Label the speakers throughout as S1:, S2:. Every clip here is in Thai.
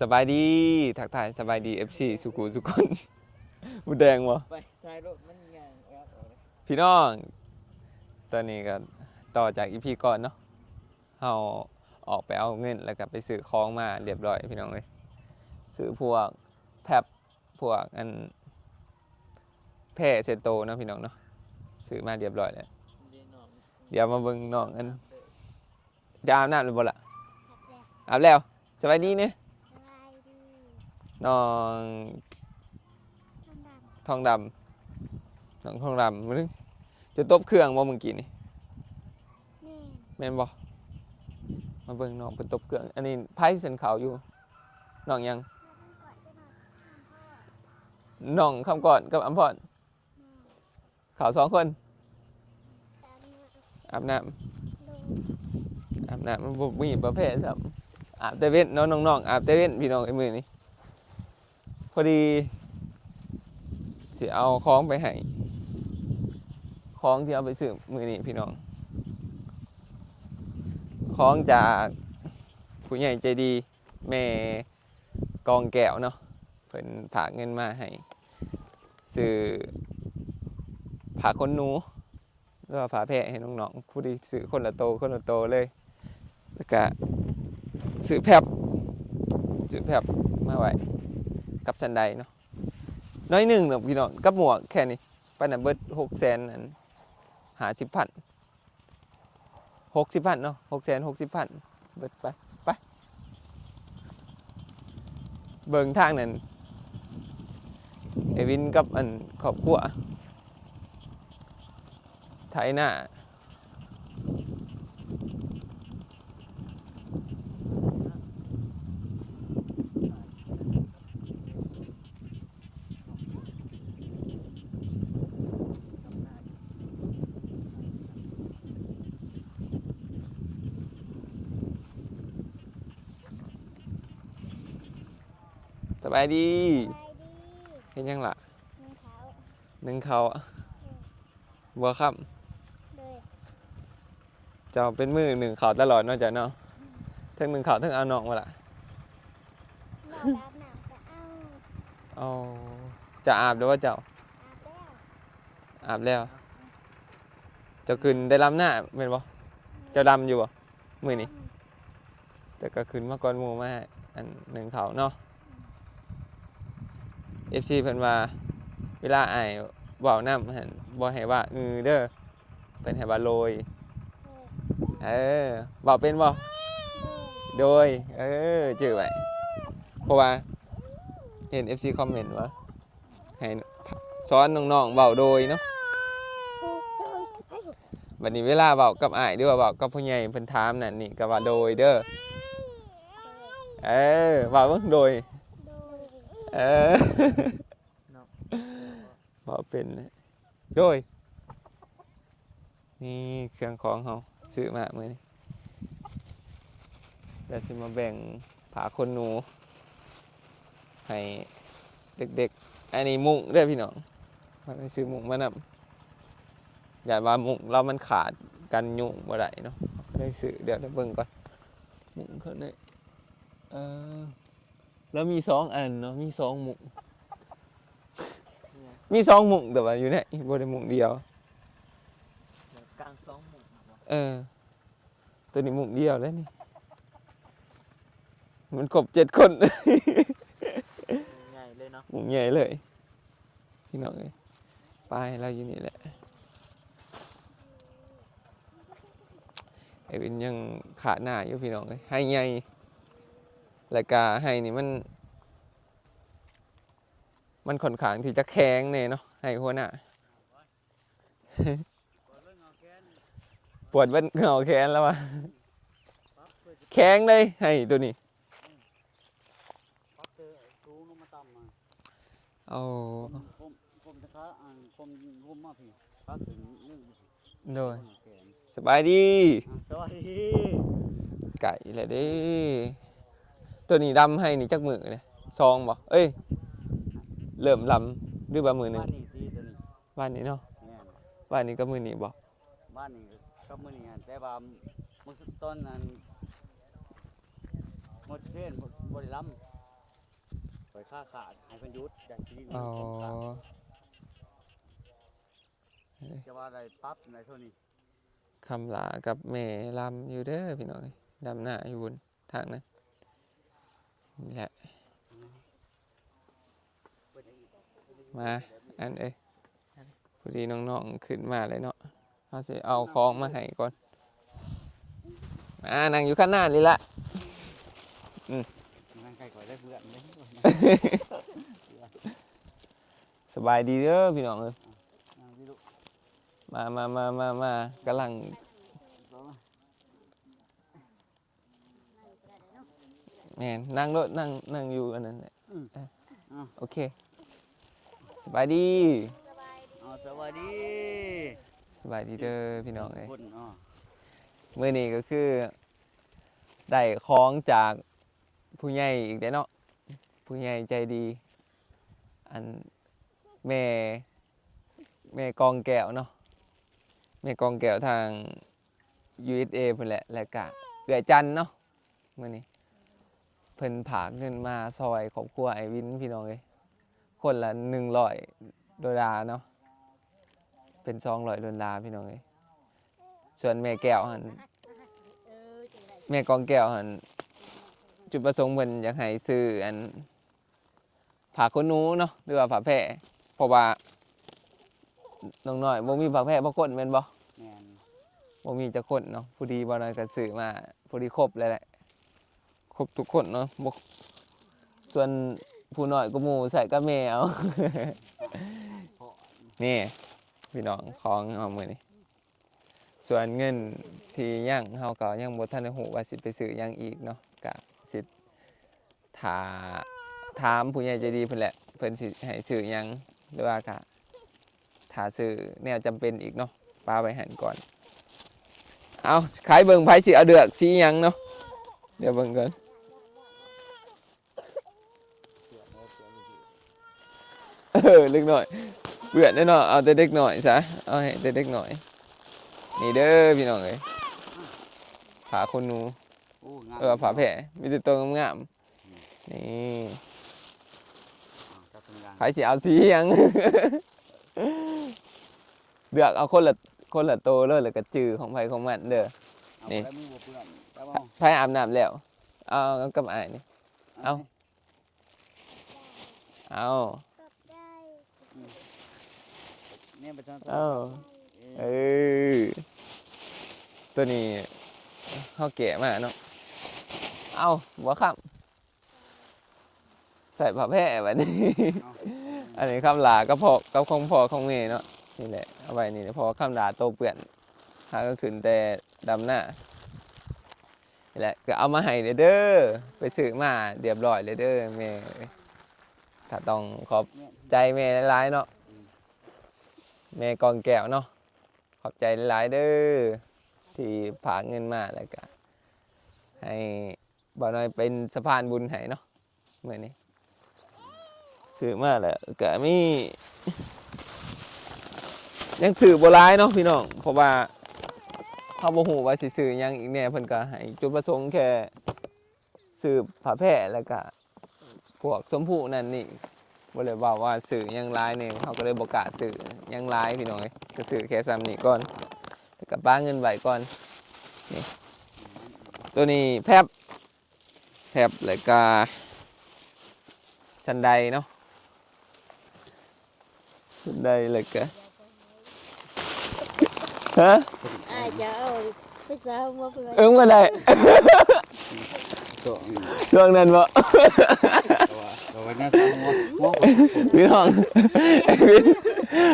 S1: สบายดีทักทายสบายดี FC สุขุสุกคนบุแดงวะ
S2: ไปท้ายรถมันยางแอบออกเลย
S1: พี่น้องตอนนี้ก็ต่อจากอีพีก่อนเนาะเราออกไปเอาเงินแล้วก็ไปซื้อของมาเรียบร้อยพี่น้องเลยซื้อพวกแพบพวกอันแพร่เซโตเนาะพี่น้องเนาะซื้อมาเรียบร้อยแล้ว
S2: เรียนน้อง
S1: เดี๋ยวมาเบิ่งน้องอันจะอาบน้ำหรือบ่ล่ะอาบแล้วสบายดีเนี่ย
S3: สบายดี
S1: น้อง
S3: ทำดำ
S1: ทองดำน้องทองดำมึงจะตบเครื่องบ่เมื่อกี้นี่
S3: แม่น
S1: แม่นบ่มาเบิ่งน้องเพิ่นตบเครื่อง อันนี้ไพ่เส้นขาวอยู่น้องยัง
S3: มาเพิ่งก่อนจะมาทำพ่อ
S1: น้องคำก่อนกับอัมพร
S3: แม่
S1: ขาวสองคน
S3: ตามมา
S1: อาบน้
S3: ดูำ
S1: อาบน้ำมันบ่มีประเภทครับอาบแต่เว้นเนาะน้องๆอาบแต่เว้นพี่น้องไอ้มื้อนี้ พอดีสิเอาของไปให้ของที่เอาไปซื้อมือนี้พี่น้องของจากผู้ใหญ่ใจดีแม่กองแก้วเนาะเพิ่นฝากเงินมาให้ซื้อผ้าขนหนูหรือว่าผาแพะให้น้องๆผู้ที่ซื้อคนละโตคนละโตเลยแล้วก็ซื้อแพบซื้อแพบมาไว้ กับสันไดเนาะน้อยหนึ่งเนาะพี่น้องกับหมวกแค่นี้ไปน่ะเบิดหกแสนนั่นหาสิบพันหกสิบพันเนาะหกแสนหกสิบพันเบิดไปไปเบิ่งทางนั้นเอวินกับอันครอบครัวไถหน้า บายดี
S3: สบายดี
S1: เห็นยังล่ะ
S3: มือเท้า
S1: หนึ่งเขาอะบัวค่
S3: เลยำ
S1: จะเป็นมือหนึ่งเขาตลอดเนอกจากเนาะทั้งหนึ่งเขาทั้งเอานองมาละ
S3: หมอดอาบน้ำก็เอา
S1: เอาจะอาบหรือว่าเจ้า
S3: อาบแล้ว
S1: อาบแล้วเจ้าขึ้นได้ลำหน้าเป็นบ่เจ้าดำอยู่บ่มือนี้แต่ก็ขึ้นมาก่อนหมูมาให้อันหนึ่งเขาเนาะ FC เพิ่นว่า เวลาอ้ายเว้านํหั่นบ่ให้ว่าอือเด้อเป็นให้ว่าโรย
S3: เลย
S1: เออเว้าเป็นบ่
S3: เลย
S1: โดย เออจื่อไว้เพราะว่า เห็น FC คอมเมนต์ว่าให้สอนน้องๆเว้าโดยเนาะ
S3: โอ้ยไอ้
S1: บัดนี้เวลาเว้ากับอ้ายหรือว่าเว้ากับผู้ใหญ่เพิ่นถามนั่นนี่ก็ว่าโดยเด้อเออเว้าเบิ่งโดย เออ
S2: เนาะ
S1: เว้าเป็นเลยโดยนี่เครื่องของเฮาซื้อมามื้อนี้แล้วสิมาแบ่งผาคนหนู ให้เด็กๆ อันนี้มุ้งเด้อพี่น้องมันไปซื้อมุ้งมานำอย่าว่ามุ้งเรามันขาดกันยุงบ่ได้เนาะก็ได้ซื้อเดี๋ยวเดี๋ยวเบิ่งก่อนมุ้งเขาได้เออ แล้วมีสองอันเนาะมีสองมุ้งมีสองมุ้งแต่ว่าอยู่ไหนบ่ได้มุ้งเดียว
S2: เดี๋ยว กลางสองหมุนบ่
S1: เออ ตัวนี้มุ้งเดียวแล้วนี่ มันครบเจ็ดคน
S2: ใหญ่เลยเนาะ
S1: หมุงใหญ่เลย พี่น้องเลยป้ายเราอยู่นี่แหละไอ้วินยังขาดหน้าอยู่พี่น้องเลยให้ใหญ่ แล้วก็ให้นี่มัน มันค่อนข้างที่จะแข็งเน่เนาะให้หัวหน้าปวดเบิ้ลเหงาแขนแล้ววะแข็งเลยให้ตัวนี้
S2: ปักเตอสูงลงมาต่ำมา
S1: เอา
S2: ผมผมจะค้าอ่านผมผมมาพี่ปักถึงนึ่ง
S1: โดย
S2: แขน
S1: สบายดี
S2: สวัสดี
S1: ไก่แหละเด้ ตัวนี้ดำให้นี่จักมือเลยซองบ่เอ้ย เริ่มลำหรือว่ามือหนึ่
S2: บ้างนนี้ที่ตัวนี้
S1: บ้านนี้เนาะ
S2: แม่น
S1: บ้านนี้ก็มือนี้บ่
S2: บ้านนี้ก็มื้อนี้อะแต่ว่ามื้อต้นนั้นหมดเพลนบ่ได้ลำปล่อยค่าขาดให้เพิ่นหยุดอย่างที่นี่
S1: อ๋อ
S2: จะว่าได้ปั๊บในเท่านี้
S1: คำลากับแม่ลำอยู่เด้อพี่น้องเอ้ยดำหน้าอยู่บนทางนั้น นี่แหละ มาอันเอ้ยพอดีน้องๆขึ้นมาเลยเนาะเขาจะเอาของมาให้ก่อนมานั่งอยู่ข้างหน้านี่ละ
S2: นั่งใกล้ก่อนได้เพื่อนเลย
S1: สบายดีเด้อพี่น้องเอ้ย
S2: นั่งพี่ลูก
S1: มามามามา มากำลัง
S2: ต่อมา
S1: แม่นนั่งรถนั่งนั่งอยู่อันนั้นแหละเอ้ยโอเคสบายดี
S3: สบายดี
S2: เอาสวัสดี
S1: สบายดีเด้อพี่น้องเอ้ย
S2: คนอ๋อ
S1: มื่อนี้ก็คือได้ของจากผู้ใหญ่อีกแล้วเนาะผู้ใหญ่ใจดี อันแม่แม่กองแก้วเนาะแม่กองแก้วทาง USA เพิ่นแหละและกะเกือจันทน์เนาะมื่อนี้เพิ่นผากเงินมาซอยครอบครัวไอวินพี่น้องเอ้ยคนละหนึ่งร้อยดอลลาร์เนาะเป็นสองร้อยดอลลาร์พี่น้องเอ้ยส่วนแม่แก้วหัน
S3: เออจังได๋
S1: แม่กองแก้วหันจุดประสงค์เพิ่นอยากให้ซื้ออันผ้าขนหนูเนาะหรือว่าผ้าแพร่เพราะว่าน้องน้อยบ่มีผ้าแพร่บ่คนแม่นบ่
S2: แม่น
S1: บ่มีจักคนเนาะผู้ดีบ่น้อยก็ซื้อมาผู้ดีครบเลยแหละ ครบทุกคนเนาะบ่ส่วนผู้น้อยก็หมูใส่ก็แม่เอานี่ พี่น้องของเอามือนี้ส่วนเงินที่ยังเฮาก็ยังบ่ทันได้ฮู้ว่าสิไปซื้อหยังอีกเนาะก็สิถาถามผู้ใหญ่ใจดีเพิ่นแหละเพิ่นสิให้ซื้อยังหรือว่าก็ถ้าซื้อแนวจำเป็นอีกเนาะปาไว้หันก่อนเอาขายเบิ่งไผสิเอาเดือกสียังเนาะเดี๋ยวเบิ่งก่อน เออเล็กหน่อยเบื่อแน่นอนเอาแต่เด็กหน่อยซะเอาให้แต่เด็กหน่อย นี่เด้อพี่น้องเอ้ยผาคนหนู
S2: โอ้งาม
S1: เออผาแผ่มีแต่ตัวงามๆนี่
S2: อ่าจับตรงกลาง
S1: ใครสิเอาสีหยังเลือกเอาคนละคนละโตวเลยแล้วก็จือของไผของมันเด้อ
S2: เอา
S1: นี่
S2: ไปมือบ่เปื้อนแล้วเอา
S1: ไผอาบน้ำแล้วเอากับอ้ายนี่เอาเอา
S3: ขอบใจ
S2: เนี่ยไปทาง
S1: เอาเออตัวนี้เขาแกะมาเนาะเอาหัวค่ำใส่ผ้าแพร่แบบนี้
S2: เอา
S1: อันนี้คำลาก็พอก็คงพอของเมย์เนาะนี่แหละเอาไว้นี่เพอคำลาโตเปื่อนหาก็ขึ้นแต่ดำหน้านี่แหละก็เอามาให้เด้อเด้อไปซื้อมาเรียบร้อยเลยเด้อแม่ถ้าต้องขอบ
S2: เนี่ย
S1: ใจแม่หลายๆเนาะแม่กองแก้วเนาะขอบใจหลายๆเด้อที่ผากเงินมาแล้วก็ให้บ่าวน้อยเป็นสะพานบุญให้เนาะเมื่อนี้ซื้อมาแล้วก็มียังซื้อบ่หลายเนาะพี่น้องเพราะว่าเขาบ่ฮู้ว่าสิซื้อหยังอีกแน่เพิ่นก็ให้จุดประสงค์แค่ซื้อผ้าแพร่แล้วก็ พวกชมพูนั่นนี่บ่เลยบอกว่าสื่อหยังร้ายเนี่ยเขาก็เลยบอกกล้าสื่อหยังร้ายพี่น้องเอ้ยก็สื่อแค่ซ้ำนี่ก่อนแล้วก็ป้าเงินไว้ก่อนนี่ตัวนี้แพบแพบแล้วก็สันไดเนาะสันไดแล้วก็ฮะ
S3: อ้ายจะเอาไปสาวมาเพื่อน
S1: เอิ้งมาได้
S2: ตัว
S1: ช่วงนั้นบ่
S2: ตัวตัวว้หน้ตาหัวหัวคน
S1: พี่น้องไอ้วิน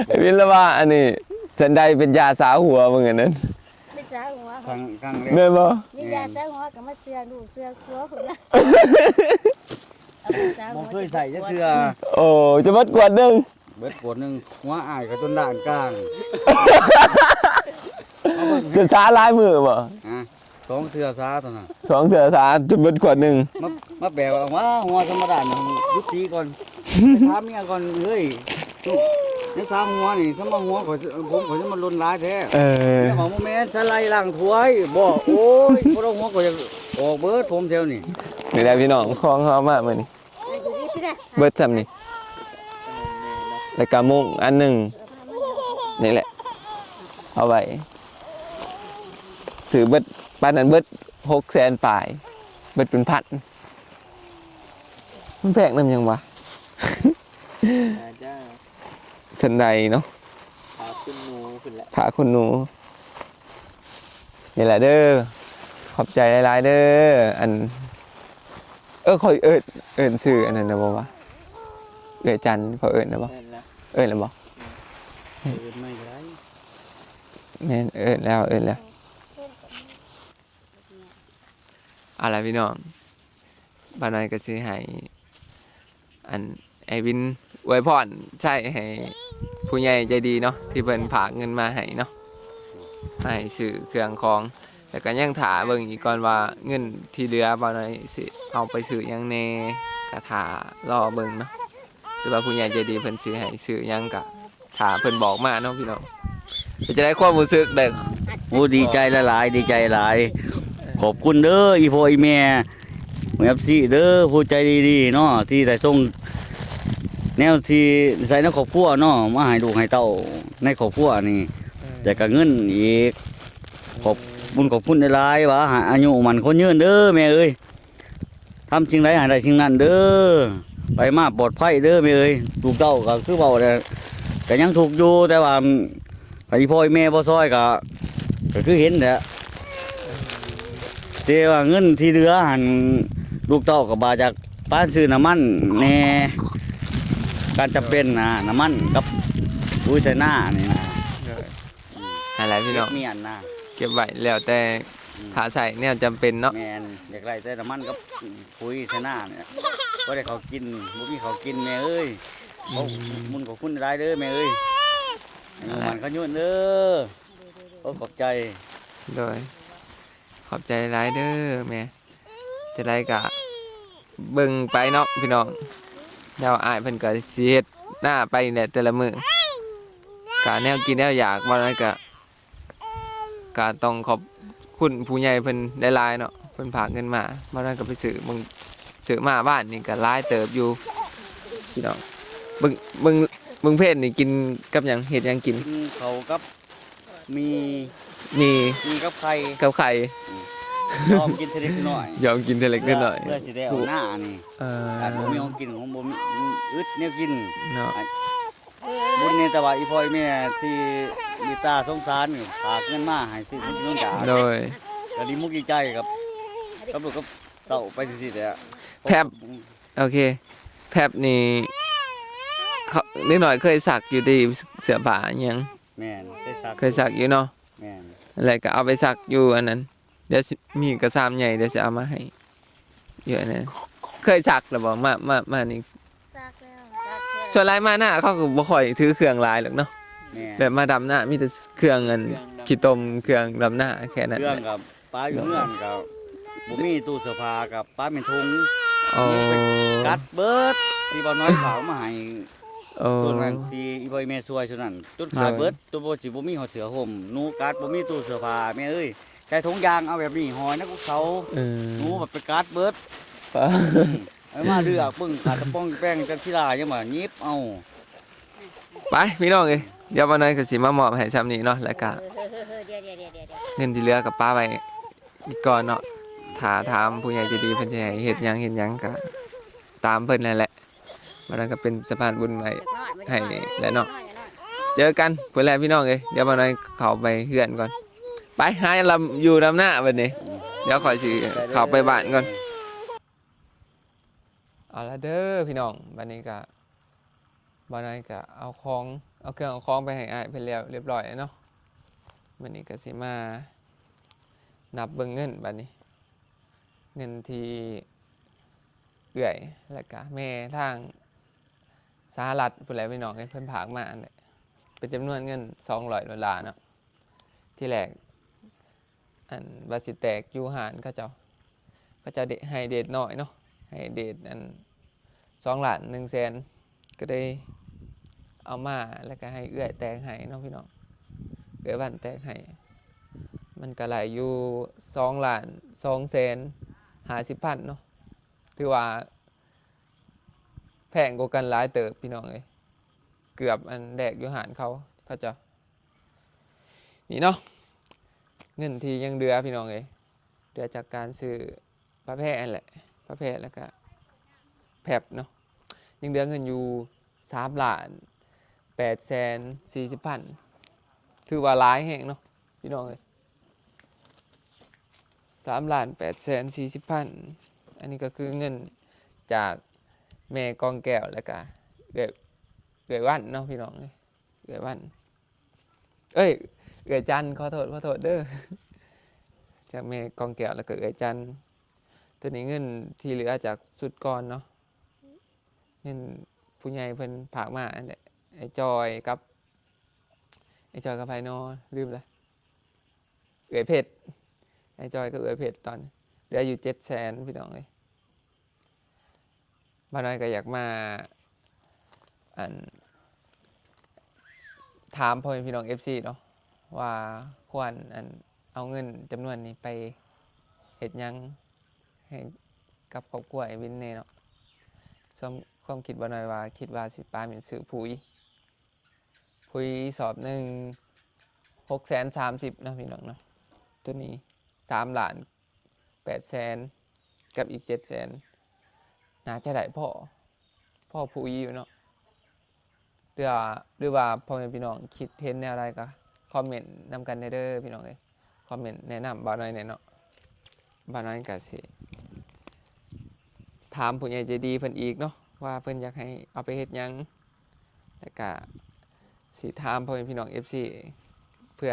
S1: ไอ้วินล้วว่าอันนี้สันไดเป็นยาสาหัวมึงอันนั้น
S3: ไปสาวหัว
S2: ครั้งครั้งแรก
S1: แม่นบ่
S3: มียาสาวหัวก็มาเสือลูกเสือครัวคนละเอาไปสาว
S2: บ่
S3: หัว
S2: เคยใส่จักเทื่อ
S1: โอ้จะมัดกวดหนึง
S2: เบิดขวดหนึงหัวอ้ายกับต้นด่านกลาง
S1: จะช้าลายมือบ่
S2: อะ สองเทื่อซาตัวน่ะ
S1: สองเถื่อสาจะมัดกวดหนึ่ง
S2: มามาแปลว่าว่าหัวธรรมดานี่ยุติก่อนถามเมียก่อนเฮ้ยนี่สามหัวนี่สมหัวข่อยผมข่อยจะมาลนหลายแท้
S1: เออ
S2: เมียบอกว่าแม่นสไลด์ล้างถ้วยบ่โอ้ยบ่ต้องหัวข่อยจะออกเบิดผมแถวนี่
S1: นี่แหละพี่น้องของเขามาเหมือน
S3: อ้ายอยู่นี่ที่น่ะห
S1: เบิดซ้ำนี่แล้วก็มุ้งอันหนึงนี่แหละ เอาไว้ซื้อเบิด ปานนั้นเบิด600,000ปลาย เบิดเป็นพันมันแพงนำยังวะ
S4: อาจ้า
S1: ทันใดเนาะ
S4: พาขึ้นหนูขึ้นแล้ว
S1: พาคุณหนูนี่แหละเด้อขอบใจหลายๆเด้ออัน เออคอยเอิญเอิญชื่ออันนั้นนะบอกว่าเอิญจันทร์เขาเอิญนะบอก
S4: แม่นแล้ว
S1: เอิญแล้วบอก
S2: เอิ้นไม่ได้
S1: แม่นเอิญแล้วเอิญแล้ว อะไรพี่น้องบ้านนายก็ซื้อให้อันไอวินอวยพรใช่ให้ผู้ใหญ่ใจดีเนาะที่เพิ่นฝากเงินมาให้เนาะให้ซื้อเครื่องของแต่ก็ยังถาเบิ่งอีกก่อนว่าเงินที่เหลือบ่าน้อยสิเอาไปซื้อหยังแน่ก็ถารอเบิ่งเนาะหรือว่าผู้ใหญ่ใจดีเพิ่นซื้อให้ซื้อหยังก็ถาเพิ่นบอกมาเนาะพี่น้องเพื่อจะได้ความรู้สึกได้
S2: โอ้ดีใจหลายๆดีใจหลาย ขอบคุณเด้ออีพ่ออีแม่เอฟซีเด้อผู้ใจดีๆเนาะที่ได้ส่งแนวที่ใส่ในครอบครัวเนาะมาให้ลูกให้เต้าในครอบครัวนี่แต่ก็เงินอีกขอบบุญขอบคุณหลายๆว่าหาอายุมันคนยืนเด้อแม่เอ้ยทำสิ่งใดหาได้สิ่งนั้นเด้อไปมาปลอดภัยเด้อแม่เอ้ยถูกเต้าก็คือเบาแต่ก็ยังถูกอยู่แต่ว่าไอ้พ่อไอ้แม่บ่ซอยก็ก็คือเห็นแหละ แต่ว่าเงินที่เหลือหันลูกเต้าก็บาจากป้านซื้อน้ำมันแหน่การจำเป็นนะน้ำมันกับอุ้ยใส่หน้านี่นะ
S1: อะไรพี่น้อง
S2: เมียนนะ
S1: เก็บไว้แล้วแต่ขาใส่แนวจำเป็นเนาะ
S2: แมนอยากไรแต่น้ำมันกับปุ๋ยใส่หน้าเนี่ยก็ได้เขากินบ่มีเขากินแม่เอ้ยเขามุนของคุณได้เด้อแม่เอ้ยให้มันเขายุ่นเด้อโอ้ขอบใจ
S1: โดย ขอบใจหลายเด้อแม่จะได้กะเบิ่งไปเนาะพี่น้องเดี๋ยวอายเพิ่นก็สิเฮ็ดหน้าไปเนี่ยแต่ละมื้อกะแนวกินแนวอยากบ่นั้นก็ก็ต้องขอบคุณผู้ใหญ่เพิ่นได้หลายๆเนาะเพิ่นฝากเงินมาบ่นั้นก็ไปซื้อมึงซื้อมาบ้านนี่ก็หลายเติบอยู่พี่น้องเบิ่งเบิ่งเบิ่งเพศนี่กินกับหยังเฮ็ดหยังกิน
S2: กินเขากับมี
S1: มี
S2: มีกับไข่
S1: กับไข่
S2: ชอบกินเทเล็กน้อย
S1: ยอมกินเทเล็กนิดหน่อย
S2: เพื่อสิได้เอาหน้านี่
S1: เออ
S2: อาจบ่มีของกินของบ่มีอึดแนวกิน
S1: เนาะ
S2: บุญนี่แต่ว่าอีพ่ออีแม่ที่มีตาสงสารนี่ฝากเงินมาให้ซื้อน้องจ๋า
S1: โดย
S2: ก็ดีมุกดีใจกับกับลูกกับเต่าไปสิๆแต่
S1: แพบโอเค แพบนี่เขานิดหน่อยเคยสักอยู่ที่เสื้อผ้าอิหยัง
S2: แม่นได้สัก
S1: เคยสักอยู่เนาะ
S2: แม่น
S1: อะไรก็เอาไปสักอยู่อันนั้น เดี๋ยวสิมีกระซามใหญ่เดี๋ยวจะเอามาให้เยอะนะเคยสักหรือบ่มามามานี่
S3: ซากแล้วซากแล้ว
S1: ส่วนหลายมาหน้าเขาก็บ่ค่อยถือเครื่องหลายหรอกเนาะ
S2: แม่น
S1: แบบมาดำหน้ามีแต่เครื่องเงินขี้ต้มเครื่องดำหน้าแค่นั้น
S2: เครื่องกับป้าอยู่เฮือนกับบ่มีตู้เสื้อผ้ากับป้าเป็นทุง
S1: โอ้
S2: กัดเบิดที่บ่น้อยฝากมาให้
S1: โอ้
S2: ส่วนนั้นที่อีบ่อยแม่ช่วยส่วนนั้นจนขาด
S1: โดย
S2: เบิดตัวบ่สิบ่มีหอดเสื้อห่มหนูกัดบ่มีตู้เสื้อผ้าแม่เอ้ยใช้ถุงยางเอาแบบนี้หอยนักเขา
S1: เออ
S2: หนูแบบไปกัดเบิด
S1: ป้า
S2: เอามาเลือกปึ้งขาดตะป้องแป้งจังสิลายังมายิบเอา
S1: ไปพี่น้องเอ้ยเดี๋ยววันนั้นก็สิมามอบให้ซ้ำนี้เนาะแล้วก็
S3: เออเออเออเดี๋ยวเดี๋ยวเดี๋ยวเดี๋ยวเดี๋ยว
S1: เงินที่เหลือกับป้าไปอีกก่อนเนาะถ้าถามผู้ใหญ่ใจะดีเพิ่นสิให้เฮ็ดหยังเฮ็ดหยังก็ตามเพิ่นนั่นแหละ วันนั้นก็เป็นสะพานบุญไว้ให้และเนาะเจอกันเพิ่นแหละพี่น้องเอ้ยเดี๋ยววันนั้นเข้าไปเฮือนก่อน ไปหาลำอยู่ลำหน้าบัดนี้เดี๋ยวขอยสิเข้าไปบ้านก่อนเอาละเด้อพี่น้องบัดนี้ก็บัดนี้ก็เอาของเอาเครื่องเอาของไปให้อ้ายเพิ่นแล้วเรียบร้อยแล้วเนาะบัดนี้ก็สิมานับเบิ่งเงินบัดนี้ เงินที่เอื่อยแล้วก็แม่ทาง สหรัฐผู้ใดพี่น้องให้เพิ่นผากมานเป็นจำนวนเงิน200ดอลลาร์เนาะที่แรกอันบาสิแตกยูหารเขาเจ้าเขาเจ้าเดให้เดทน้อยเนาะให้เดทอัน2ล้าน1แสนก็ได้เอามาแล้วก็ให้เอื้อยแตกให้เนาะพี่น้องเอื้อยบ้านแตกให้มันก็หลอยู่สองล้านสองแสนหาสิบพันเนาะถือว่า แพงกว่ากันหลายเติบพี่น้องเอ้ยเกือบอันแดกอยู่หารเขาเขาเจะนี่เนาะเงินที่ยังเดือพี่น้องเอ้ยเดือจากการซื้อพระแพร่นั่นแหละพระแพร่แล้วก็แผบเนาะยังเดือเงินอยู่สามล้านแปดแสนสี่สิบพันถือว่าหลายแห่งเนาะพี่น้องเอ้ยสามล้านแปดแสนสี่สิบพันอันนี้ก็คือเงินจาก แม่กองแก้วแล้วก็เอือยเอือยวันเนาะพี่น้องเอ้ยเอือยวัน เอ้ยเอือยจันขอโทษขอโทษเด้อจากแม่กองแก้วแล้วก็เอือยจันตัวนี้เงินที่เหลือจากสุดก่อนเนาะเงินผู้ใหญ่เพิ่นผากมาอันนี้ไอ้จอยกับไอ้จอยกับไพโนลืมเลยเอือยเพชรไอ้จอยกับเอือยเพชรตอนเหลืออยู่เจ็ดแสนพี่น้องเลย บ้านน้อยก็อยากมาอันถามพ่อแม่พี่น้องเอฟซีเนาะว่าควรอันเอาเงินจำนวนนี้ไปเฮ็ดหยังให้กับครอบครัวไอ้วินเน่เนาะสมความคิดบ่หน่อยว่า คิดว่าสิปาเป็นซื้อปุ๋ยปุ๋ยสอบหนึ่งหกแสนสามสิบนาะพี่น้องเนาะตัวนี้สามล้านแปดแสนกับอีกเจ็ดแสน น่าจะได้พ่อ พ่อปุ๋ยอยู่เนาะหรือว่าหรือว่าพ่อแม่พี่น้องคิดเห็นแนวอะไรก็คอมเมนต์นำกันได้เด้อพี่น้องเอ้ยคอมเมนต์แนะนำบ่าวน้อยแน่เนาะบ่าวน้อยก็สิถามผู้ใหญ่ใจดีเพิ่นอีกเนาะว่าเพิ่นอยากให้เอาไปเฮ็ดหยังแล้วก็สิถามพ่อแม่พี่น้อง FC เพื่อ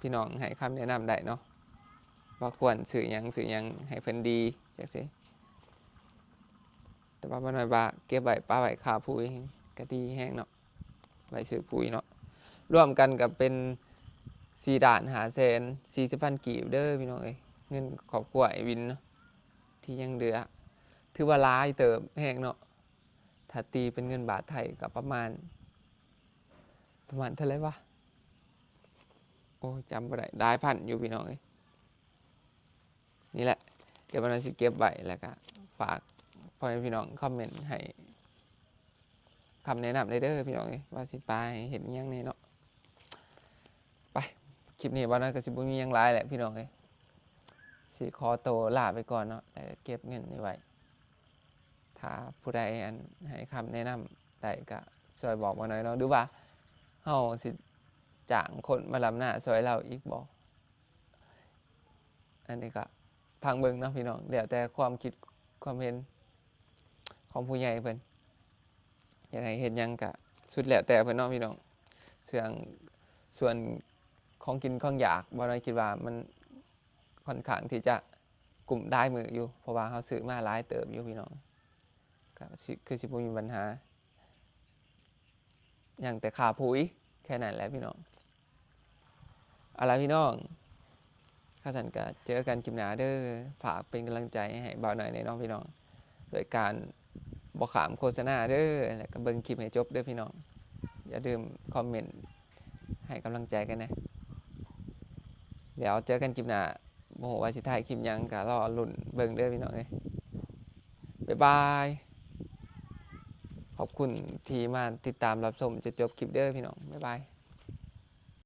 S1: พี่น้องให้คำแนะนำได้เนาะว่าควรซื้อหยังซื้อหยังให้เพิ่นดีจังซี่ แต่ว่าบ่น้อยว่าเก็บไว้ป้าไว้ค่าปุ๋ยก็ดีแฮงเนาะไว้ซื้อปุ๋ยเนาะร่วมกันกับเป็นสีด่านหาแสนสี่สิบพันกีบเด้อพี่น้องเอ้ยเงินขอบครัวไอวินเนาะที่ยังเหลือถือว่าหลายเติมแห้งเนาะถ้าตีเป็นเงินบาทไทยกับประมาณ ประมาณเท่าไรวะโอ้จำไม่ได้ได้พันอยู่พี่น้องเอ้ยนี่แหละเดี๋ยววันนี้สิเก็บไว้แล้วก็ฝาก พ่อแม่พี่น้องคอมเมนต์ให้คำแนะนำได้เด้อพี่น้องว่าสิไปเห็นยังนี่เนาะไปคลิปนี้บ้านน้อยก็สิบ่มียังหลายแหละพี่น้องเอ้ยสิขอโตลาไปก่อนเนาะแล้วก็เก็บเงินนี้ไว้ถ้าผู้ใดอันให้คำแนะนำได้ก็ช่วยบอกมาหน่อยเนาะหรือว่าเฮาสิจ้างคนมาลำหน้าช่วยเราอีกบ่อันนี้ก็พังเบิ่งเนาะพี่น้องเดี๋ยวแต่ความคิดความเห็น ของผู้ใหญ่เพิ่นยังไงเห็นยังกะสุดแล้วแต่เพื่อนเน้องพี่น้องเสื่องส่วนของกินของอยากบ่น้อยคิดว่ามันค่อนข้างที่จะกลุ่มได้มืออยู่ เพราะว่าเขาซื้อมาหลายเติบอยู่พี่น้องก็คือสิบ่มีปัญหา อย่างแต่ขาปุ๋ยแค่นั้นแหละพี่น้องอะไรพี่น้องข้าสันก็เจอกันคลิปหน้าเด้อฝากเป็นกำลังใจให้บ่าวหน่อยในน้องพี่น้อง โดยการ บอกขามโฆษณาเด้อแล้วก็เบิ่งคลิปให้จบเด้อพี่น้อง อย่าลืมคอมเมนต์ให้กำลังใจกันนะ เดี๋ยวเจอกันคลิปหน้าโมโหว่าสิถ่ายคลิปยังกะรอลุ่นเบิ่งเด้อพี่น้องเลยบ๊ายบาย ขอบคุณที่มาติดตามรับชมจะจบคลิปเด้อพี่น้อง บ๊ายบาย